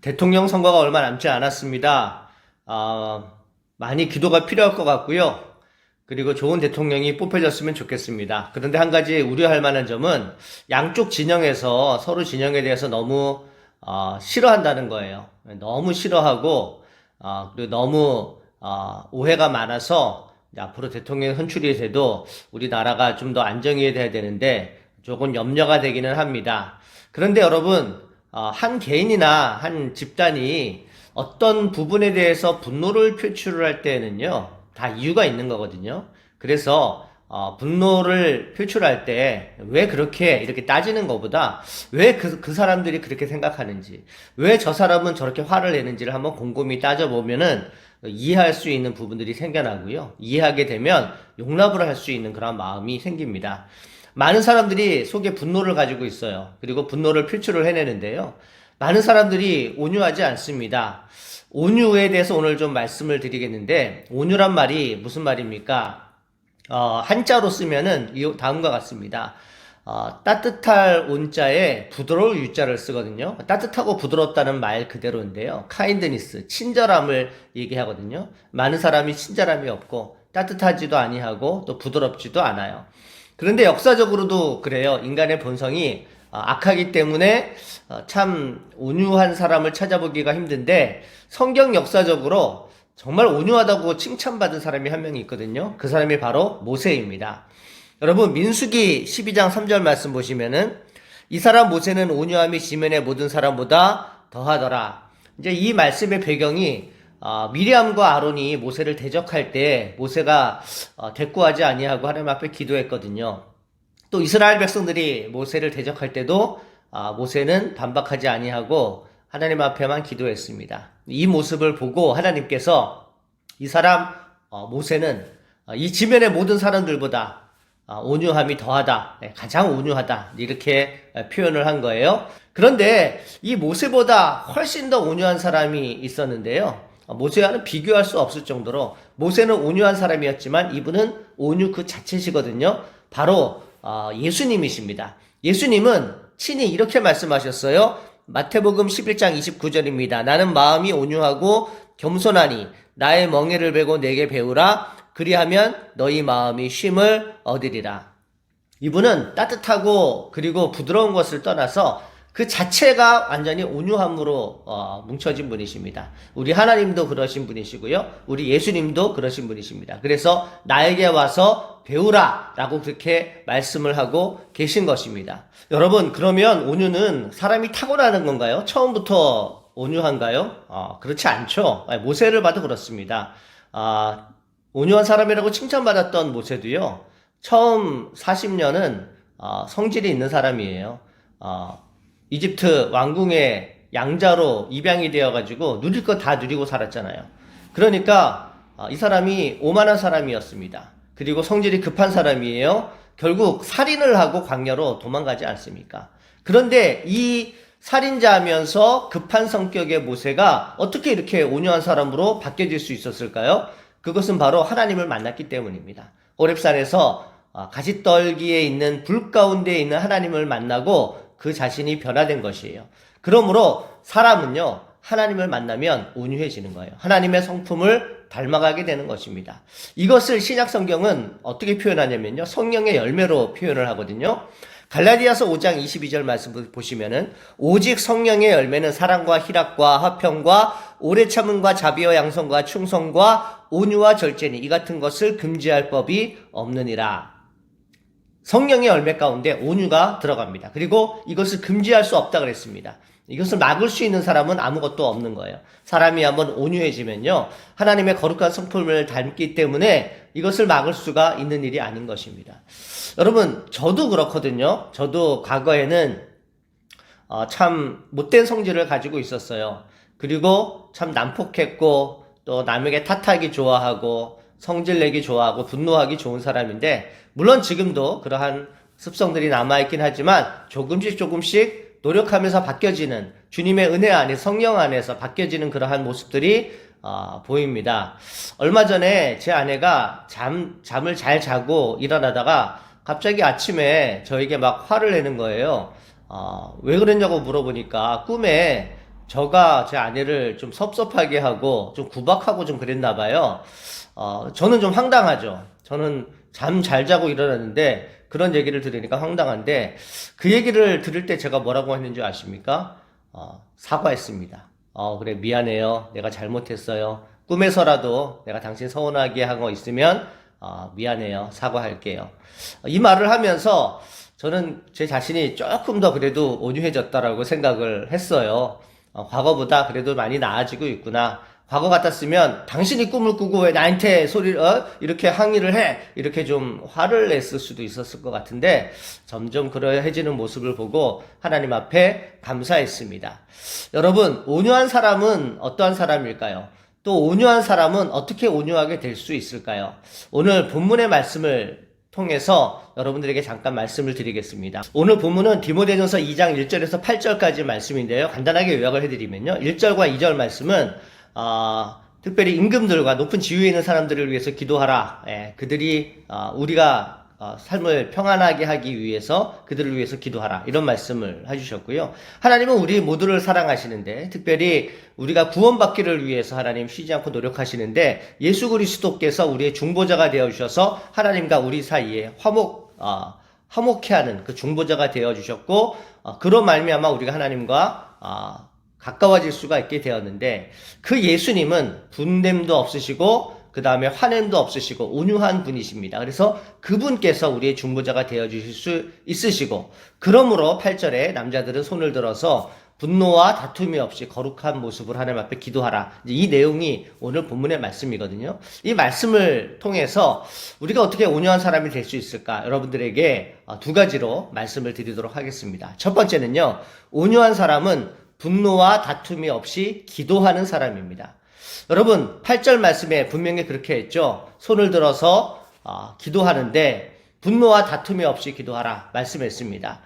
대통령 선거가 얼마 남지 않았습니다. 아, 많이 기도가 필요할 것 같고요. 그리고 좋은 대통령이 뽑혀졌으면 좋겠습니다. 그런데 한 가지 우려할 만한 점은 양쪽 진영에서 서로 진영에 대해서 너무 어, 싫어한다는 거예요. 너무 싫어하고 어, 그리고 너무 어, 오해가 많아서 앞으로 대통령 선출이 돼도 우리나라가 좀 더 안정이 돼야 되는데 조금 염려가 되기는 합니다. 그런데 여러분 어, 한 개인이나 한 집단이 어떤 부분에 대해서 분노를 표출을 할 때는요, 다 이유가 있는 거거든요. 그래서 어, 분노를 표출할 때 왜 그렇게 이렇게 따지는 것보다 왜그 그 사람들이 그렇게 생각하는지, 왜 저 사람은 저렇게 화를 내는지를 한번 곰곰이 따져보면은 이해할 수 있는 부분들이 생겨나고요. 이해하게 되면 용납을 할 수 있는 그런 마음이 생깁니다. 많은 사람들이 속에 분노를 가지고 있어요. 그리고 분노를 표출을 해내는데요. 많은 사람들이 온유하지 않습니다. 온유에 대해서 오늘 좀 말씀을 드리겠는데, 온유란 말이 무슨 말입니까? 어, 한자로 쓰면은 이 다음과 같습니다. 어, 따뜻할 온자에 부드러울 유자를 쓰거든요. 따뜻하고 부드럽다는 말 그대로인데요. 카인드니스, 친절함을 얘기하거든요. 많은 사람이 친절함이 없고 따뜻하지도 아니하고 또 부드럽지도 않아요. 그런데 역사적으로도 그래요. 인간의 본성이 어, 악하기 때문에 어, 참 온유한 사람을 찾아보기가 힘든데 성경 역사적으로 정말 온유하다고 칭찬받은 사람이 한 명이 있거든요. 그 사람이 바로 모세입니다. 여러분 민수기 12장 3절 말씀 보시면은 이 사람 모세는 온유함이 지면의 모든 사람보다 더하더라. 이제 이 말씀의 배경이 어, 미리암과 아론이 모세를 대적할 때 모세가 어, 대꾸하지 아니하고 하나님 앞에 기도했거든요. 또 이스라엘 백성들이 모세를 대적할 때도 아, 모세는 반박하지 아니하고 하나님 앞에만 기도했습니다. 이 모습을 보고 하나님께서 이 사람 어, 모세는 어, 이 지면의 모든 사람들보다 어, 온유함이 더하다, 네, 가장 온유하다 이렇게 어, 표현을 한 거예요. 그런데 이 모세보다 훨씬 더 온유한 사람이 있었는데요. 어, 모세와는 비교할 수 없을 정도로 모세는 온유한 사람이었지만 이분은 온유 그 자체시거든요. 바로 어, 예수님이십니다. 예수님은 친히 이렇게 말씀하셨어요. 마태복음 11장 29절입니다. 나는 마음이 온유하고 겸손하니 나의 멍에를 베고 내게 배우라. 그리하면 너희 마음이 쉼을 얻으리라. 이분은 따뜻하고 그리고 부드러운 것을 떠나서 그 자체가 완전히 온유함으로 어, 뭉쳐진 분이십니다. 우리 하나님도 그러신 분이시고요. 우리 예수님도 그러신 분이십니다. 그래서 나에게 와서 배우라 라고 그렇게 말씀을 하고 계신 것입니다. 여러분 그러면 온유는 사람이 타고나는 건가요? 처음부터 온유한가요? 어, 그렇지 않죠. 모세를 봐도 그렇습니다. 아, 온유한 사람이라고 칭찬받았던 모세도요. 처음 40년은 어, 성질이 있는 사람이에요. 어, 이집트 왕궁의 양자로 입양이 되어가지고 누릴 거 다 누리고 살았잖아요. 그러니까 어, 이 사람이 오만한 사람이었습니다. 그리고 성질이 급한 사람이에요. 결국 살인을 하고 광야로 도망가지 않습니까? 그런데 이 살인자면서 급한 성격의 모세가 어떻게 이렇게 온유한 사람으로 바뀌어질 수 있었을까요? 그것은 바로 하나님을 만났기 때문입니다. 오랩산에서 어, 가시떨기에 있는 불 가운데 있는 하나님을 만나고 그 자신이 변화된 것이에요. 그러므로 사람은요, 하나님을 만나면 온유해지는 거예요. 하나님의 성품을 닮아가게 되는 것입니다. 이것을 신약 성경은 어떻게 표현하냐면요. 성령의 열매로 표현을 하거든요. 갈라디아서 5장 22절 말씀 보시면은 오직 성령의 열매는 사랑과 희락과 화평과 오래 참음과 자비와 양성과 충성과 온유와 절제니 이 같은 것을 금지할 법이 없느니라. 성령의 열매 가운데 온유가 들어갑니다. 그리고 이것을 금지할 수 없다 그랬습니다. 이것을 막을 수 있는 사람은 아무것도 없는 거예요. 사람이 한번 온유해지면요. 하나님의 거룩한 성품을 닮기 때문에 이것을 막을 수가 있는 일이 아닌 것입니다. 여러분, 저도 그렇거든요. 저도 과거에는 어, 참 못된 성질을 가지고 있었어요. 그리고 참 난폭했고 또 남에게 탓하기 좋아하고 성질 내기 좋아하고 분노하기 좋은 사람인데 물론 지금도 그러한 습성들이 남아있긴 하지만 조금씩 조금씩 노력하면서 바뀌어지는 주님의 은혜 안에 성령 안에서 바뀌어지는 그러한 모습들이 어, 보입니다. 얼마 전에 제 아내가 잠 잠을 잘 자고 일어나다가 갑자기 아침에 저에게 막 화를 내는 거예요. 어, 왜 그랬냐고 물어보니까 꿈에 저가 제 아내를 좀 섭섭하게 하고 좀 구박하고 좀 그랬나 봐요. 어, 저는 좀 황당하죠. 저는 잠 잘 자고 일어났는데 그런 얘기를 들으니까 황당한데 그 얘기를 들을 때 제가 뭐라고 했는지 아십니까? 어, 사과했습니다. 어, 그래, 미안해요. 내가 잘못했어요. 꿈에서라도 내가 당신 서운하게 한 거 있으면 어, 미안해요. 사과할게요. 이 말을 하면서 저는 제 자신이 조금 더 그래도 온유해졌다라고 생각을 했어요. 어, 과거보다 그래도 많이 나아지고 있구나. 과거 같았으면 당신이 꿈을 꾸고 왜 나한테 소리를 어? 이렇게 항의를 해 이렇게 좀 화를 냈을 수도 있었을 것 같은데 점점 그러해지는 모습을 보고 하나님 앞에 감사했습니다. 여러분 온유한 사람은 어떠한 사람일까요? 또 온유한 사람은 어떻게 온유하게 될 수 있을까요? 오늘 본문의 말씀을 통해서 여러분들에게 잠깐 말씀을 드리겠습니다. 오늘 본문은 디모데전서 2장 1절에서 8절까지 말씀인데요. 간단하게 요약을 해드리면요. 1절과 2절 말씀은 어, 특별히 임금들과 높은 지위에 있는 사람들을 위해서 기도하라. 예, 그들이 어, 우리가 어, 삶을 평안하게 하기 위해서 그들을 위해서 기도하라. 이런 말씀을 해주셨고요. 하나님은 우리 모두를 사랑하시는데 특별히 우리가 구원받기를 위해서 하나님 쉬지 않고 노력하시는데 예수 그리스도께서 우리의 중보자가 되어 주셔서 하나님과 우리 사이에 화목 어, 화목해 하는 그 중보자가 되어 주셨고 어, 그런 말미암아 우리가 하나님과 어, 가까워질 수가 있게 되었는데 그 예수님은 분냄도 없으시고 그 다음에 화냄도 없으시고 온유한 분이십니다. 그래서 그분께서 우리의 중보자가 되어 주실 수 있으시고 그러므로 8절에 남자들은 손을 들어서 분노와 다툼이 없이 거룩한 모습으로 하나님 앞에 기도하라. 이 내용이 오늘 본문의 말씀이거든요. 이 말씀을 통해서 우리가 어떻게 온유한 사람이 될 수 있을까? 여러분들에게 두 가지로 말씀을 드리도록 하겠습니다. 첫 번째는요. 온유한 사람은 분노와 다툼이 없이 기도하는 사람입니다. 여러분, 8절 말씀에 분명히 그렇게 했죠. 손을 들어서 어, 기도하는데 분노와 다툼이 없이 기도하라 말씀했습니다.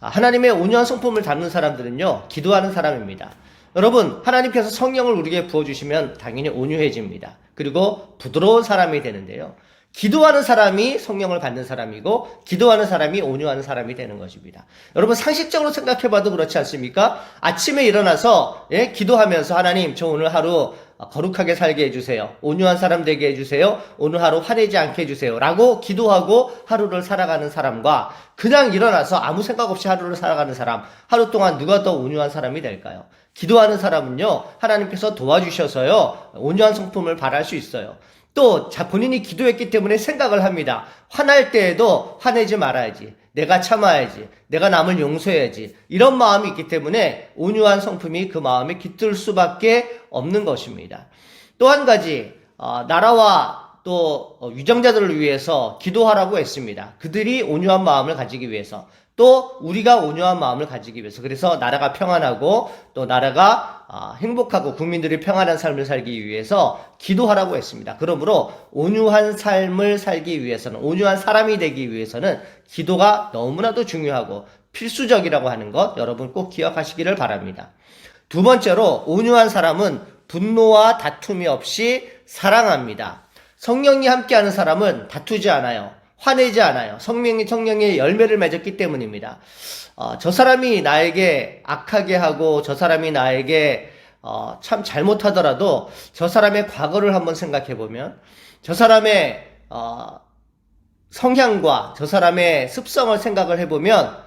아, 하나님의 온유한 성품을 담는 사람들은요, 기도하는 사람입니다. 여러분, 하나님께서 성령을 우리에게 부어주시면 당연히 온유해집니다. 그리고 부드러운 사람이 되는데요. 기도하는 사람이 성령을 받는 사람이고 기도하는 사람이 온유하는 사람이 되는 것입니다. 여러분 상식적으로 생각해봐도 그렇지 않습니까? 아침에 일어나서 예, 기도하면서 하나님 저 오늘 하루 거룩하게 살게 해주세요. 온유한 사람 되게 해주세요. 오늘 하루 화내지 않게 해주세요. 라고 기도하고 하루를 살아가는 사람과 그냥 일어나서 아무 생각 없이 하루를 살아가는 사람, 하루 동안 누가 더 온유한 사람이 될까요? 기도하는 사람은요, 하나님께서 도와주셔서요, 온유한 성품을 발할 수 있어요. 또, 자, 본인이 기도했기 때문에 생각을 합니다. 화날 때에도 화내지 말아야지. 내가 참아야지. 내가 남을 용서해야지. 이런 마음이 있기 때문에 온유한 성품이 그 마음에 깃들 수밖에 없는 것입니다. 또 한 가지, 어, 나라와 또 유정자들을 위해서 기도하라고 했습니다. 그들이 온유한 마음을 가지기 위해서. 또 우리가 온유한 마음을 가지기 위해서 그래서 나라가 평안하고 또 나라가 아, 행복하고 국민들이 평안한 삶을 살기 위해서 기도하라고 했습니다. 그러므로 온유한 삶을 살기 위해서는 온유한 사람이 되기 위해서는 기도가 너무나도 중요하고 필수적이라고 하는 것 여러분 꼭 기억하시기를 바랍니다. 두 번째로 온유한 사람은 분노와 다툼이 없이 사랑합니다. 성령이 함께하는 사람은 다투지 않아요. 화내지 않아요. 성령이 성령의 열매를 맺었기 때문입니다. 어, 저 사람이 나에게 악하게 하고 저 사람이 나에게 어, 참 잘못하더라도 저 사람의 과거를 한번 생각해 보면 저 사람의 어, 성향과 저 사람의 습성을 생각을 해보면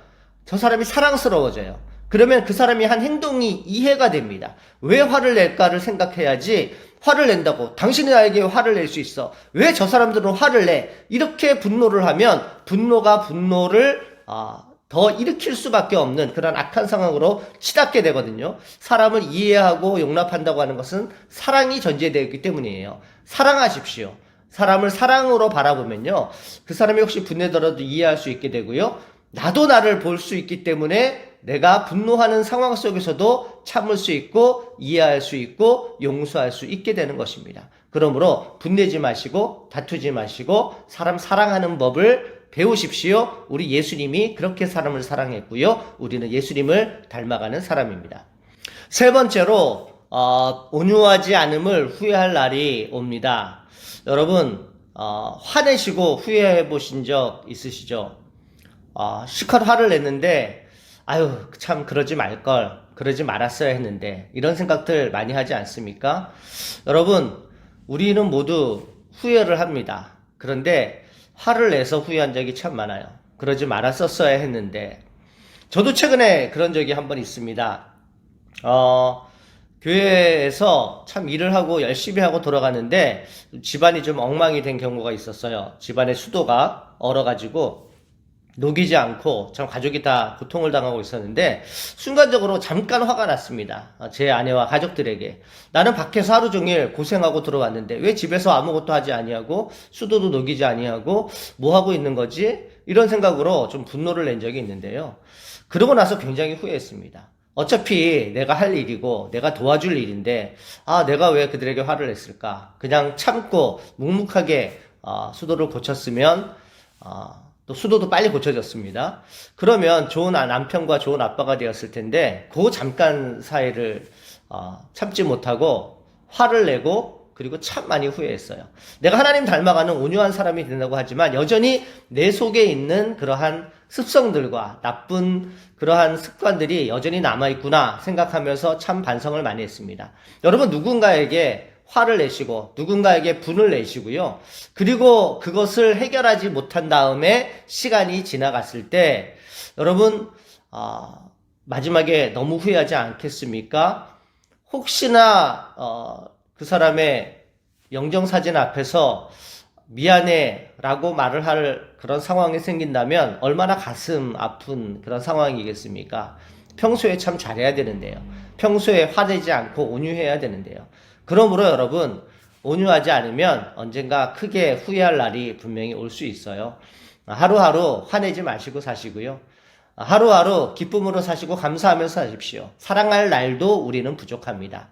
저 사람이 사랑스러워져요. 그러면 그 사람이 한 행동이 이해가 됩니다. 왜 화를 낼까를 생각해야지 화를 낸다고 당신이 나에게 화를 낼 수 있어. 왜 저 사람들은 화를 내? 이렇게 분노를 하면 분노가 분노를 아, 더 일으킬 수밖에 없는 그런 악한 상황으로 치닫게 되거든요. 사람을 이해하고 용납한다고 하는 것은 사랑이 전제되어 있기 때문이에요. 사랑하십시오. 사람을 사랑으로 바라보면요. 그 사람이 혹시 분내더라도 이해할 수 있게 되고요. 나도 나를 볼 수 있기 때문에 내가 분노하는 상황 속에서도 참을 수 있고 이해할 수 있고 용서할 수 있게 되는 것입니다. 그러므로 분내지 마시고 다투지 마시고 사람 사랑하는 법을 배우십시오. 우리 예수님이 그렇게 사람을 사랑했고요. 우리는 예수님을 닮아가는 사람입니다. 세 번째로 어, 온유하지 않음을 후회할 날이 옵니다. 여러분 어, 화내시고 후회해 보신 적 있으시죠? 어, 시컷 화를 냈는데 아유, 참 그러지 말걸. 그러지 말았어야 했는데. 이런 생각들 많이 하지 않습니까? 여러분, 우리는 모두 후회를 합니다. 그런데 화를 내서 후회한 적이 참 많아요. 그러지 말았었어야 했는데. 저도 최근에 그런 적이 한 번 있습니다. 어, 교회에서 참 일을 하고 열심히 하고 돌아가는데 집안이 좀 엉망이 된 경우가 있었어요. 집안의 수도가 얼어가지고 녹이지 않고 참 가족이 다 고통을 당하고 있었는데 순간적으로 잠깐 화가 났습니다. 어, 제 아내와 가족들에게 나는 밖에서 하루 종일 고생하고 들어왔는데 왜 집에서 아무것도 하지 아니하고 수도도 녹이지 아니하고 뭐 하고 있는 거지? 이런 생각으로 좀 분노를 낸 적이 있는데요. 그러고 나서 굉장히 후회했습니다. 어차피 내가 할 일이고 내가 도와줄 일인데 아 내가 왜 그들에게 화를 냈을까? 그냥 참고 묵묵하게 어, 수도를 고쳤으면 어, 또 수도도 빨리 고쳐졌습니다. 그러면 좋은 아- 남편과 좋은 아빠가 되었을 텐데 그 잠깐 사이를 어, 참지 못하고 화를 내고 그리고 참 많이 후회했어요. 내가 하나님 닮아가는 온유한 사람이 된다고 하지만 여전히 내 속에 있는 그러한 습성들과 나쁜 그러한 습관들이 여전히 남아있구나 생각하면서 참 반성을 많이 했습니다. 여러분 누군가에게 화를 내시고 누군가에게 분을 내시고요. 그리고 그것을 해결하지 못한 다음에 시간이 지나갔을 때 여러분 아, 마지막에 너무 후회하지 않겠습니까? 혹시나 어, 그 사람의 영정 사진 앞에서 미안해라고 말을 할 그런 상황이 생긴다면 얼마나 가슴 아픈 그런 상황이겠습니까? 평소에 참 잘해야 되는데요. 평소에 화내지 않고 온유해야 되는데요. 그러므로 여러분, 온유하지 않으면 언젠가 크게 후회할 날이 분명히 올 수 있어요. 하루하루 화내지 마시고 사시고요. 하루하루 기쁨으로 사시고 감사하면서 사십시오. 사랑할 날도 우리는 부족합니다.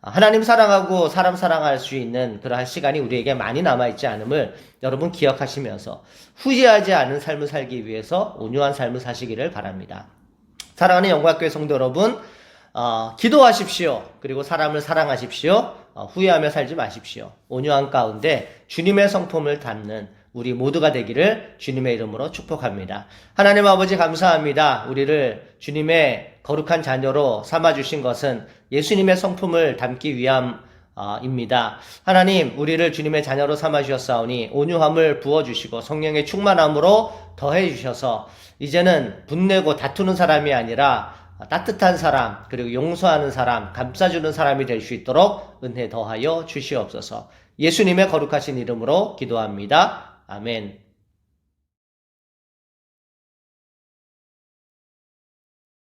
하나님 사랑하고 사람 사랑할 수 있는 그러한 시간이 우리에게 많이 남아있지 않음을 여러분 기억하시면서 후회하지 않은 삶을 살기 위해서 온유한 삶을 사시기를 바랍니다. 사랑하는 영광교회 성도 여러분, 어, 기도하십시오. 그리고 사람을 사랑하십시오. 어, 후회하며 살지 마십시오. 온유한 가운데 주님의 성품을 담는 우리 모두가 되기를 주님의 이름으로 축복합니다. 하나님 아버지 감사합니다. 우리를 주님의 거룩한 자녀로 삼아주신 것은 예수님의 성품을 담기 위함 입니다. 하나님, 우리를 주님의 자녀로 삼아주셨사오니 온유함을 부어주시고 성령의 충만함으로 더해주셔서 이제는 분내고 다투는 사람이 아니라 따뜻한 사람, 그리고 용서하는 사람, 감싸주는 사람이 될 수 있도록 은혜 더하여 주시옵소서. 예수님의 거룩하신 이름으로 기도합니다. 아멘.